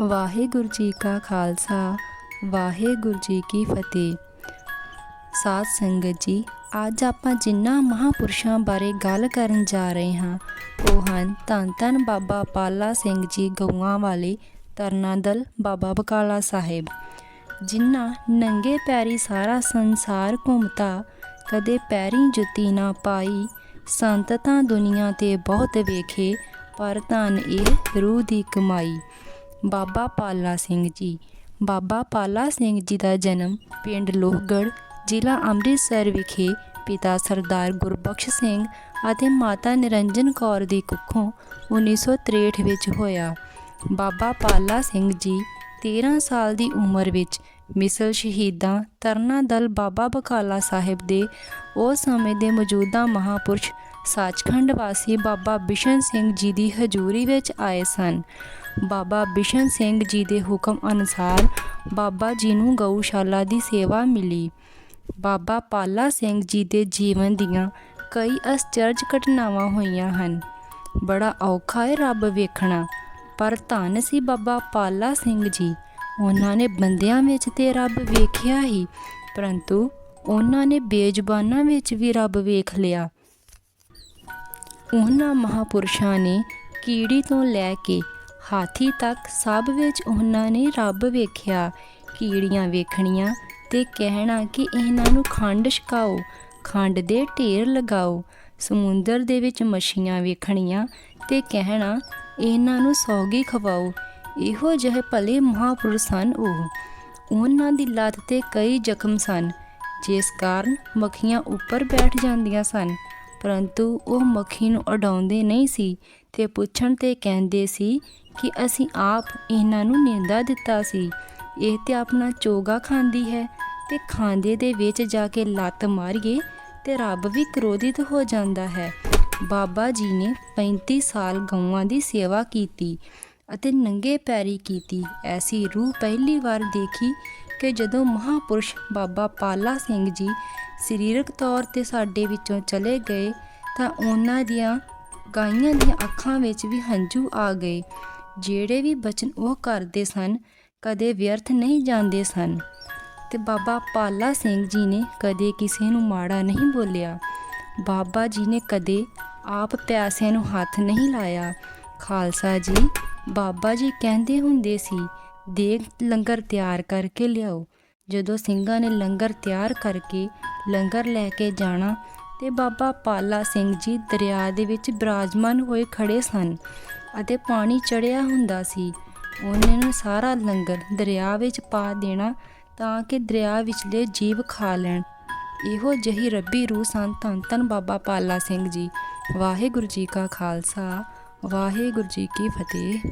ਵਾਹਿਗੁਰੂ ਜੀ ਕਾ ਖਾਲਸਾ, ਵਾਹਿਗੁਰੂ ਜੀ ਕੀ ਫਤਿਹ। ਸਾਧ ਸੰਗਤ ਜੀ, ਅੱਜ ਆਪਾਂ ਜਿਨ੍ਹਾਂ ਮਹਾਪੁਰਸ਼ਾਂ ਬਾਰੇ ਗੱਲ ਕਰਨ ਜਾ ਰਹੇ ਹਾਂ, ਉਹ ਹਨ ਧੰਨ ਧੰਨ ਬਾਬਾ ਪਾਲਾ ਸਿੰਘ ਜੀ ਗਊਆਂ ਵਾਲੇ ਤਰਨਾ ਦਲ ਬਾਬਾ ਬਕਾਲਾ ਸਾਹਿਬ, ਜਿਨ੍ਹਾਂ ਨੰਗੇ ਪੈਰੀ ਸਾਰਾ ਸੰਸਾਰ ਘੁੰਮਤਾ, ਕਦੇ ਪੈਰੀ ਜੁੱਤੀ ਨਾ ਪਾਈ, ਸੰਤ ਤਾਂ ਦੁਨੀਆ ਤੇ ਬਹੁਤ ਵੇਖੇ, ਪਰ ਧਨ ਇਹ ਰੂਹ ਦੀ ਕਮਾਈ। ਬਾਬਾ ਪਾਲਾ ਸਿੰਘ ਜੀ। ਬਾਬਾ ਪਾਲਾ ਸਿੰਘ ਜੀ ਦਾ ਜਨਮ ਪਿੰਡ ਲੋਹਗੜ੍ਹ, ਜ਼ਿਲ੍ਹਾ ਅੰਮ੍ਰਿਤਸਰ ਵਿਖੇ ਪਿਤਾ ਸਰਦਾਰ ਗੁਰਬਖਸ਼ ਸਿੰਘ ਅਤੇ ਮਾਤਾ ਨਿਰੰਜਨ ਕੌਰ ਦੀ ਕੁੱਖੋਂ 1963 ਵਿੱਚ ਹੋਇਆ। ਬਾਬਾ ਪਾਲਾ ਸਿੰਘ ਜੀ 13 ਸਾਲ ਦੀ ਉਮਰ ਵਿੱਚ ਮਿਸਲ ਸ਼ਹੀਦਾਂ ਤਰਨਾ ਦਲ ਬਾਬਾ ਬਕਾਲਾ ਸਾਹਿਬ ਦੇ ਉਸ ਸਮੇਂ ਦੇ ਮੌਜੂਦਾ ਮਹਾਪੁਰਸ਼ ਸੱਚਖੰਡ ਵਾਸੀ ਬਾਬਾ ਬਿਸ਼ਨ ਸਿੰਘ ਜੀ ਦੀ ਹਜ਼ੂਰੀ ਵਿੱਚ ਆਏ ਸਨ। ਬਾਬਾ ਬਿਸ਼ਨ ਸਿੰਘ ਜੀ ਦੇ ਹੁਕਮ ਅਨੁਸਾਰ ਬਾਬਾ ਜੀ ਨੂੰ ਗਊਸ਼ਾਲਾ ਦੀ ਸੇਵਾ ਮਿਲੀ। ਬਾਬਾ ਪਾਲਾ ਸਿੰਘ ਜੀ ਦੇ ਜੀਵਨ ਦੀਆਂ ਕਈ ਅਸਚਰਜ ਘਟਨਾਵਾਂ ਹੋਈਆਂ ਹਨ। ਬੜਾ ਔਖਾ ਹੈ ਰੱਬ ਵੇਖਣਾ, ਪਰ ਧੰਨ ਸੀ ਬਾਬਾ ਪਾਲਾ ਸਿੰਘ ਜੀ। ਉਹਨਾਂ ਨੇ ਬੰਦਿਆਂ ਵਿੱਚ ਤੇ ਰੱਬ ਵੇਖਿਆ ਹੀ, ਪਰੰਤੂ ਉਹਨਾਂ ਨੇ ਬੇਜ਼ੁਬਾਨਾਂ ਵਿੱਚ ਵੀ ਰੱਬ ਵੇਖ ਲਿਆ। ਉਹਨਾਂ ਮਹਾਪੁਰਸ਼ਾਂ ਨੇ ਕੀੜੀ ਤੋਂ ਲੈ ਕੇ ਹਾਥੀ ਤੱਕ ਸਭ ਵਿੱਚ ਉਹਨਾਂ ਨੇ ਰੱਬ ਵੇਖਿਆ, ਕੀੜੀਆਂ ਵੇਖਣੀਆਂ ਤੇ ਕਹਿਣਾ ਕਿ ਇਹਨਾਂ ਨੂੰ ਖੰਡ ਛਕਾਓ, ਖੰਡ ਦੇ ਢੇਰ ਲਗਾਓ, ਸਮੁੰਦਰ ਦੇ ਵਿੱਚ ਮੱਛੀਆਂ ਵੇਖਣੀਆਂ ਤੇ ਕਹਿਣਾ, ਇਹਨਾਂ ਨੂੰ ਸੌਗੀ ਖਵਾਓ, ਇਹੋ ਜਿਹੇ ਭਲੇ ਮਹਾਪੁਰਸ਼ ਸਨ ਉਹ। ਉਹਨਾਂ ਦੀ ਲੱਤ ਤੇ ਕਈ ਜ਼ਖਮ ਸਨ, ਜਿਸ ਕਾਰਨ ਮੱਖੀਆਂ ਉੱਪਰ ਬੈਠ ਜਾਂਦੀਆਂ ਸਨ। ਪਰੰਤੂ ਉਹ ਮੱਖੀ ਨੂੰ ਉਡਾਉਂਦੇ ਨਹੀਂ ਸੀ ਤੇ ਪੁੱਛਣ ਤੇ ਕਹਿੰਦੇ ਸੀ ਕਿ ਅਸੀਂ ਆਪ ਇਹਨਾਂ ਨੂੰ ਨਿੰਦਾ ਦਿੱਤਾ ਸੀ। ਇਹ ਤੇ ਆਪਣਾ ਚੋਗਾ ਖਾਂਦੀ ਹੈ ਤੇ ਖਾਂਦੇ ਦੇ ਵਿੱਚ ਜਾ ਕੇ ਲੱਤ ਮਾਰੀਏ ਤੇ ਰੱਬ ਵੀ ਕ੍ਰੋਧਿਤ ਹੋ ਜਾਂਦਾ ਹੈ। ਬਾਬਾ ਜੀ ਨੇ 35 ਸਾਲ ਗਊਆਂ ਦੀ ਸੇਵਾ ਕੀਤੀ ਅਤੇ ਨੰਗੇ ਪੈਰੀ ਕੀਤੀ। ਐਸੀ ਰੂਹ ਪਹਿਲੀ ਵਾਰ ਦੇਖੀ ਕਿ ਜਦੋਂ ਮਹਾਪੁਰਸ਼ ਬਾਬਾ ਪਾਲਾ ਸਿੰਘ ਜੀ ਸਰੀਰਕ ਤੌਰ ਤੇ ਸਾਡੇ ਵਿੱਚੋਂ ਚਲੇ ਗਏ ਤਾਂ ਉਹਨਾਂ ਦੀਆਂ ਗਾਈਆਂ ਦੀਆਂ ਅੱਖਾਂ ਵਿੱਚ ਵੀ ਹੰਝੂ ਆ ਗਏ, ਜਿਹੜੇ ਵੀ ਬਚਨ ਉਹ ਕਰਦੇ ਸਨ, ਕਦੇ ਵਿਅਰਥ ਨਹੀਂ ਜਾਂਦੇ ਸਨ। ਤੇ ਬਾਬਾ ਪਾਲਾ ਸਿੰਘ ਜੀ ਨੇ ਕਦੇ ਕਿਸੇ ਨੂੰ ਮਾੜਾ ਨਹੀਂ ਬੋਲਿਆ। ਬਾਬਾ ਜੀ ਨੇ ਕਦੇ ਆਪ ਪਿਆਸਿਆਂ ਨੂੰ ਹੱਥ ਨਹੀਂ ਲਾਇਆ। ਖਾਲਸਾ ਜੀ, ਬਾਬਾ ਜੀ ਕਹਿੰਦੇ ਹੁੰਦੇ ਸੀ ਦੇਗ ਲੰਗਰ ਤਿਆਰ ਕਰਕੇ ਲਿਆਓ। ਜਦੋਂ ਸਿੰਘਾਂ ਨੇ ਲੰਗਰ ਤਿਆਰ ਕਰਕੇ ਲੰਗਰ ਲੈ ਕੇ ਜਾਣਾ ਤੇ ਬਾਬਾ ਪਾਲਾ ਸਿੰਘ ਜੀ ਦਰਿਆ ਦੇ ਵਿੱਚ ਬਿਰਾਜਮਾਨ ਹੋਏ ਖੜੇ ਸਨ ਅਤੇ ਪਾਣੀ ਚੜਿਆ ਹੁੰਦਾ ਸੀ, ਉਹਨਾਂ ਨੇ ਸਾਰਾ ਲੰਗਰ ਦਰਿਆ ਵਿੱਚ ਪਾ ਦੇਣਾ ਤਾਂ ਕਿ ਦਰਿਆ ਵਿਚਲੇ ਜੀਵ ਖਾ ਲੈਣ। ਇਹੋ ਜਹੀ ਰੱਬੀ ਰੂਹ ਸਨ ਧੰਨ ਧੰਨ ਬਾਬਾ ਪਾਲਾ ਸਿੰਘ ਜੀ। ਵਾਹਿਗੁਰੂ ਜੀ ਕਾ ਖਾਲਸਾ, ਵਾਹਿਗੁਰੂ ਜੀ ਕੀ ਫਤਿਹ।